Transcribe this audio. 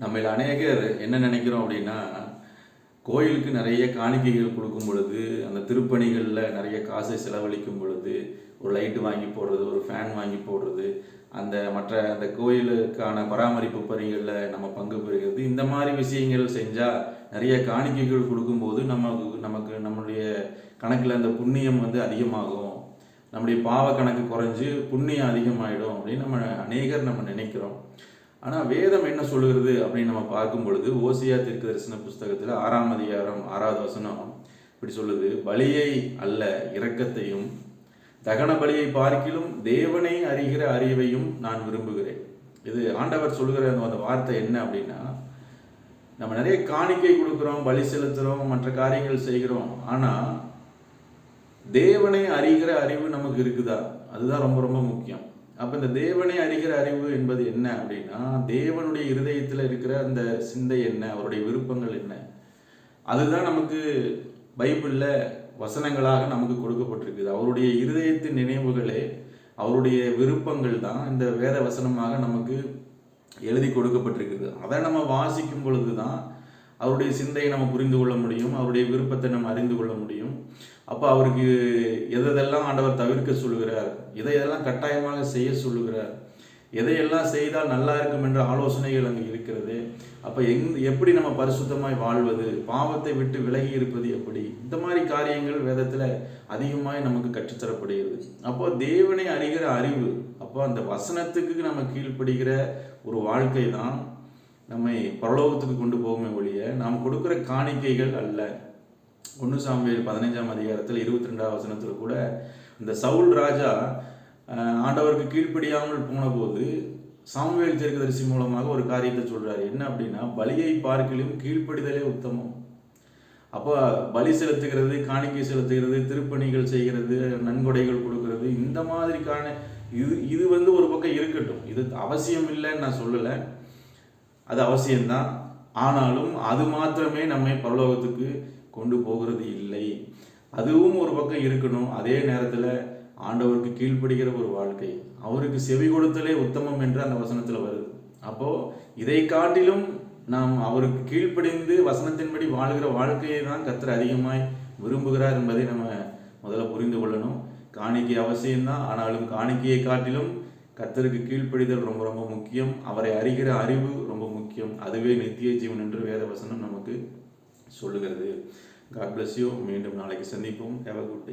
நம்மள அநேகர் என்ன நினைக்கிறோம் அப்படின்னா கோயிலுக்கு நிறைய காணிக்கைகள் கொடுக்கும் பொழுது அந்த திருப்பணிகளில் நிறைய காசை செலவழிக்கும் பொழுது ஒரு லைட்டு வாங்கி போடுறது ஒரு ஃபேன் வாங்கி போடுறது அந்த மற்ற அந்த கோயிலுக்கான பராமரிப்பு பணிகளில் நம்ம பங்கு பெறுகிறது. இந்த மாதிரி விஷயங்கள் செஞ்சால் நிறைய காணிக்கைகள் கொடுக்கும்போது நமக்கு நமக்கு நம்மளுடைய கணக்கில் அந்த புண்ணியம் வந்து அதிகமாகும். நம்முடைய பாவ கணக்கு குறைஞ்சு புண்ணியம் அதிகமாகிடும் அப்படின்னு நம்ம அநேகர் நம்ம நினைக்கிறோம். ஆனால் வேதம் என்ன சொல்லுகிறது அப்படின்னு நம்ம பார்க்கும் பொழுது ஓசியா தெற்கு தரிசன புஸ்தகத்தில் ஆறாம் அதிகாரம் ஆறாவது வசனம் இப்படி சொல்லுது பலியை அல்ல இரக்கத்தையும் தகன பலியை பார்க்கிலும் தேவனை அறிகிற அறிவையும் நான் விரும்புகிறேன். இது ஆண்டவர் சொல்லுகிற அந்த அந்த வார்த்தை என்ன அப்படின்னா நம்ம நிறைய காணிக்கை கொடுக்குறோம் பலி செலுத்துகிறோம் மற்ற காரியங்கள் செய்கிறோம் ஆனால் தேவனை அறிகிற அறிவு நமக்கு இருக்குதா? அதுதான் ரொம்ப ரொம்ப முக்கியம். அப்போ இந்த தேவனை அறிகிற அறிவு என்பது என்ன அப்படின்னா தேவனுடைய இருதயத்தில் இருக்கிற அந்த சிந்தை என்ன அவருடைய விருப்பங்கள் என்ன? அதுதான் நமக்கு பைபிளில் வசனங்களாக நமக்கு கொடுக்கப்பட்டிருக்குது. அவருடைய இருதயத்தின் நினைவுகளே அவருடைய விருப்பங்கள் தான் இந்த வேத வசனமாக நமக்கு எழுதி கொடுக்கப்பட்டிருக்குது. அதை நம்ம வாசிக்கும் பொழுது தான் அவருடைய சிந்தையை நம்ம புரிந்து கொள்ள முடியும் அவருடைய விருப்பத்தை நம்ம அறிந்து கொள்ள முடியும். அப்போ அவருக்கு எதெல்லாம் ஆண்டவர் தவிர்க்க சொல்லுகிறார் எதெல்லாம் கட்டாயமாக செய்ய சொல்லுகிறார் எதையெல்லாம் செய்தால் நல்லா இருக்கும் என்ற ஆலோசனைகள் அங்கே இருக்கிறது. அப்போ எங் எப்படி நம்ம பரிசுத்தமாய் வாழ்வது பாவத்தை விட்டு விலகி இருப்பது எப்படி? இந்த மாதிரி காரியங்கள் வேதத்தில் அதிகமாய் நமக்கு கற்றுத்தரப்படுகிறது. அப்போ தேவனை அறிகிற அறிவு அப்போ அந்த வசனத்துக்கு நம்ம கீழ்ப்படுகிற ஒரு வாழ்க்கை தான் நம்மை பரலோகத்துக்கு கொண்டு போகுமே ஒழிய நாம் கொடுக்குற காணிக்கைகள் அல்ல. ஒன்று சாமியில் பதினைஞ்சாம் அதிகாரத்தில் இருபத்தி ரெண்டாம் வசனத்தில் கூட இந்த சவுல் ராஜா ஆண்டவருக்கு கீழ்ப்படியாமல் போனபோது சாமுவேல் தீர்க்கதரிசி மூலமாக ஒரு காரியத்தை சொல்கிறார் என்ன அப்படின்னா பலியை பார்க்கலும் கீழ்ப்படிதலே உத்தமம். அப்போ பலி செலுத்துகிறது காணிக்கை செலுத்துகிறது திருப்பணிகள் செய்கிறது நன்கொடைகள் கொடுக்கறது இந்த மாதிரிக்கான இது இது வந்து ஒரு பக்கம் இருக்கட்டும். இது அவசியம் இல்லைன்னு நான் சொல்லலை. அது அவசியம்தான். ஆனாலும் அது மாத்திரமே நம்மை பரலோகத்துக்கு கொண்டு போகிறது இல்லை. அதுவும் ஒரு பக்கம் இருக்கணும். அதே நேரத்தில் ஆண்டவருக்கு கீழ்ப்படுகிற ஒரு வாழ்க்கை. அவருக்கு செவி கொடுத்தலே உத்தமம் என்று அந்த வசனத்தில் வருது. அப்போ இதை காட்டிலும் நாம் அவருக்கு கீழ்ப்படிந்து வசனத்தின்படி வாழ்கிற வாழ்க்கையை தான் கத்தர் அதிகமாய் விரும்புகிறார் என்பதை நம்ம முதல்ல புரிந்து கொள்ளணும். காணிக்கை அவசியம்தான். ஆனாலும் காணிக்கையை காட்டிலும் கத்தருக்கு கீழ்ப்படிதல் ரொம்ப ரொம்ப முக்கியம். அவரை அறிகிற அறிவு ரொம்ப முக்கியம். அதுவே நித்திய ஜீவன் என்று வேத வசனம் நமக்கு சொல்லுகிறது. காட் பிளஸ் யூ மீண்டும் நாளைக்கு சந்திப்போம். Have a good day